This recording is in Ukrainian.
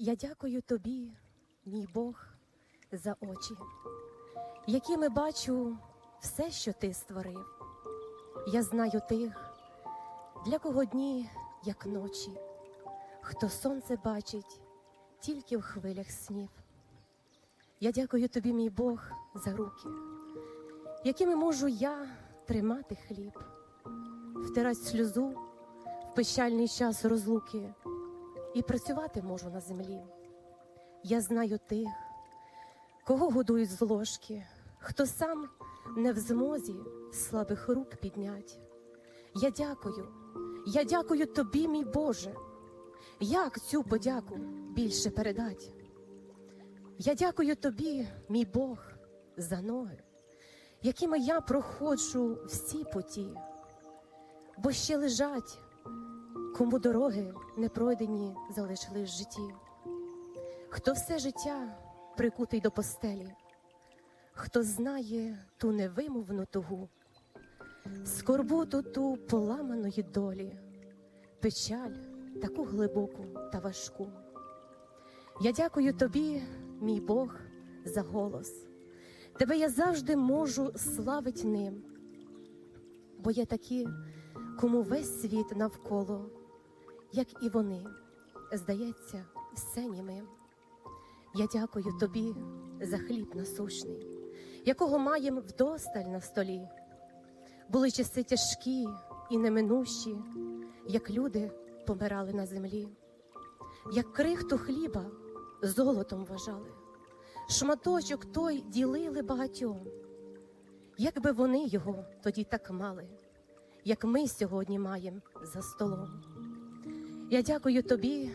Я дякую тобі, мій Бог, за очі, якими бачу все, що ти створив. Я знаю тих, для кого дні, як ночі, хто сонце бачить тільки в хвилях снів. Я дякую тобі, мій Бог, за руки, якими можу я тримати хліб, втирати сльозу в печальний час розлуки і працювати можу на землі. Я знаю тих, кого годують з ложки, хто сам не в змозі слабих рук піднять. Я дякую, я дякую тобі, мій Боже. Як цю подяку більше передать? Я дякую тобі, мій Бог, за ноги, якими я проходжу всі путі, бо ще лежать кому дороги не пройдені залишили в житті, хто все життя прикутий до постелі, хто знає ту невимовну тугу, скорботу ту поламаної долі, печаль таку глибоку та важку. Я дякую тобі, мій Бог, за голос. Тебе я завжди можу славить ним, бо є такі, кому весь світ навколо, як і вони, здається, все німим. Я дякую тобі за хліб насущний, якого маєм вдосталь на столі. Були часи тяжкі і неминущі, як люди помирали на землі, як крихту хліба золотом вважали, шматочок той ділили багатьом, якби вони його тоді так мали, як ми сьогодні маємо за столом. Я дякую тобі